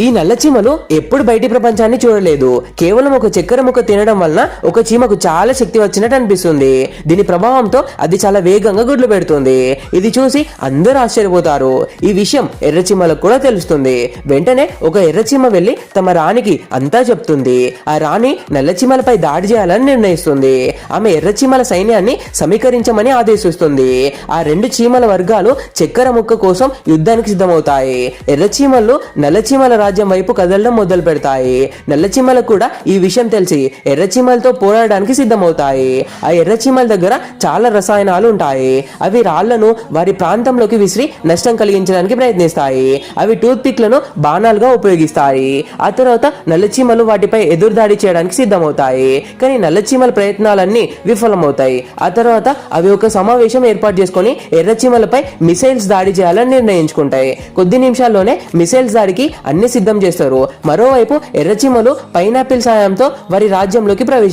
ఈ నల్ల చీమలు ఎప్పుడు బయటి ప్రపంచాన్ని చూడలేదు. కేవలం ఒక చక్కెర ముక్క తినడం వలన ఒక చీమకు చాలా శక్తి వచ్చినట్టు అనిపిస్తుంది. దీని ప్రభావంతో అది చాలా వేగంగా గుడ్లు పెడుతుంది. ఇది చూసి అందరూ ఆశ్చర్యపోతారు. ఈ విషయం ఎర్ర చీమలకు కూడా తెలుస్తుంది. వెంటనే ఒక ఎర్ర చీమ వెళ్ళి తమ రాణికి అంతా చెప్తుంది. ఆ రాణి నల్ల చీమలపై దాడి చేయాలని నిర్ణయిస్తుంది. ఆమె ఎర్ర చీమల సైన్యాన్ని సమీకరించమని ఆదేశిస్తుంది. ఆ రెండు చీమల వర్గాలు చక్కెర ముక్క కోసం యుద్ధానికి సిద్ధమవుతాయి. ఎర్ర చీమలు నల్ల చీమల రాజ్యం వైపు కదలడం మొదలు పెడతాయి. నల్ల కూడా ఈ విషయం తెలిసి ఎర్ర పోరాడడానికి సిద్ధమవుతాయి. ఆ ఎర్రచీమల దగ్గర చాలా రసాయనాలు ఉంటాయి. అవి రాళ్ళను వారి ప్రాంతంలోకి విసిరి నష్టం కలిగించడానికి ప్రయత్నిస్తాయి. అవి టూత్ పిక్లను బాణాలుగా ఉపయోగిస్తాయి. ఆ తర్వాత నల్లచీమలు వాటిపై ఎదురుదాడి చేయడానికి సిద్ధమవుతాయి. కానీ నల్లచీమల ప్రయత్నాలన్నీ విఫలమవుతాయి. ఆ తర్వాత అవి ఒక సమావేశం ఏర్పాటు చేసుకొని ఎర్ర మిసైల్స్ దాడి చేయాలని నిర్ణయించుకుంటాయి. కొద్ది నిమిషాల్లోనే మిసైల్స్ దాడికి అన్ని సిద్ధం చేస్తారు. మరోవైపు ఎర్రచీమలు పైనాపిల్ సాయంతో వారి రాజ్యంలోకి ప్రవేశిస్తారు